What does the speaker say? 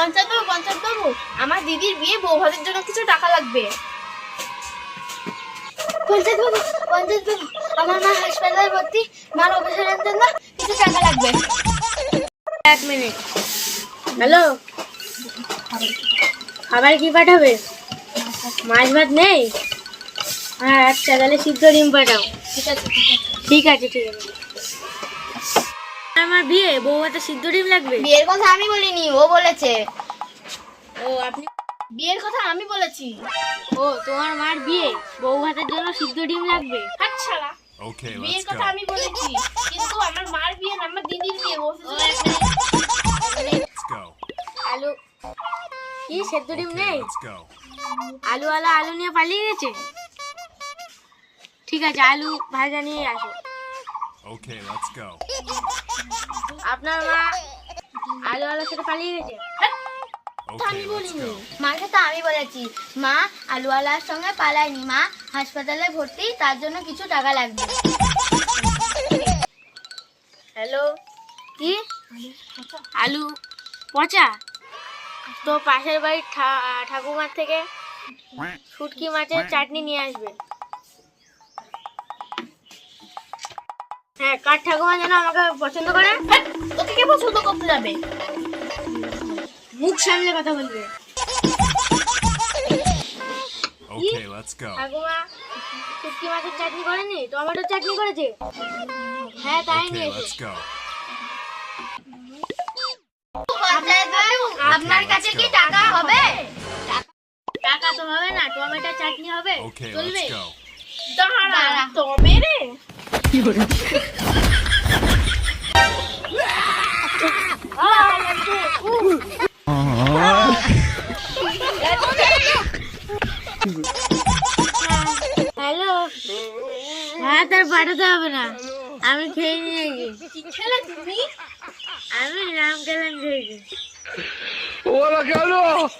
পঞ্চায়েত বাবু পঞ্চায়েত বাবু, আমার দিদির বিয়ে বউ ভাতের জন্য কিছু টাকা লাগবে। পঞ্চায়েত বাবু পঞ্চায়েত বাবু, আমার মা হাসপাতালে ভর্তি, মার অপারেশনের জন্য কিছু টাকা লাগবে। এক মিনিট। হ্যালো? খাবার কি পাঠাবে? মাছ ভাত নেই? হ্যাঁ আচ্ছা তাহলে সিদ্ধ ডিম পাঠাও। ঠিক আছে। ঠিক আছে ঠিক আছে। আমার বিয়ে বউ হাতে সিদ্ধ ডিম লাগবে। বিয়ের কথা আমি বলিনি ও বলেছে। ও আপনি বিয়ের কথা আমি বলেছি। ও তোমার মার বিয়ে বউ হাতের জন্য সিদ্ধ ডিম লাগবে। আচ্ছা Okay, বিয়ের কথা আমি বলেছি কিন্তু আমার মার বিয়ে না আমার দিদির বিয়ে ও। আলু কি সেদ্ধ ডিম নেই? go. আলুওয়ালা আলু নিয়ে পালিয়ে গেছে? ঠিক আছে আলু ভাজা নিয়ে আসো। Okay, let's go. আপনার মা আলুওয়ালার সাথে পালিয়ে গেছে। আমি বলিনি. মার আমি বলেছি। মা আলুওয়ালার সঙ্গে পালায়নি। মা হাসপাতালে ভর্তি তার জন্য কিছু টাকা লাগবে। হ্যালো কি? আলু? পচা? তো পাশের বাড়ির ঠা- ঠাকুমার থেকে শুটকি মাছের চাটনি নিয়ে আসবে। হ্যাঁ কার ঠাকুমা যেন আমাকে পছন্দ করে? তোকে কে পছন্দ করতে যাবে। মুখ সামলে কথা বলবে। Okay, let's go. ঠাকুমা শুটকি মাছের চাটনি করেনি? টমেটোর চাটনি করেছে? হ্যাঁ তাই Okay, নিয়ে let's go. আপনার কাছে কি টাকা হবে? টাকা তো হবে না টমেটোর চাটনি হবে। Okay, চলবে? let's go. দাঁড়া রে হ্যালো। হ্যাঁ তার পাঠাতে হবে না। আমি খেয়ে খেলে তুমি আমি নাম কেলাম খেয়েছি ¡Hola, Carlos!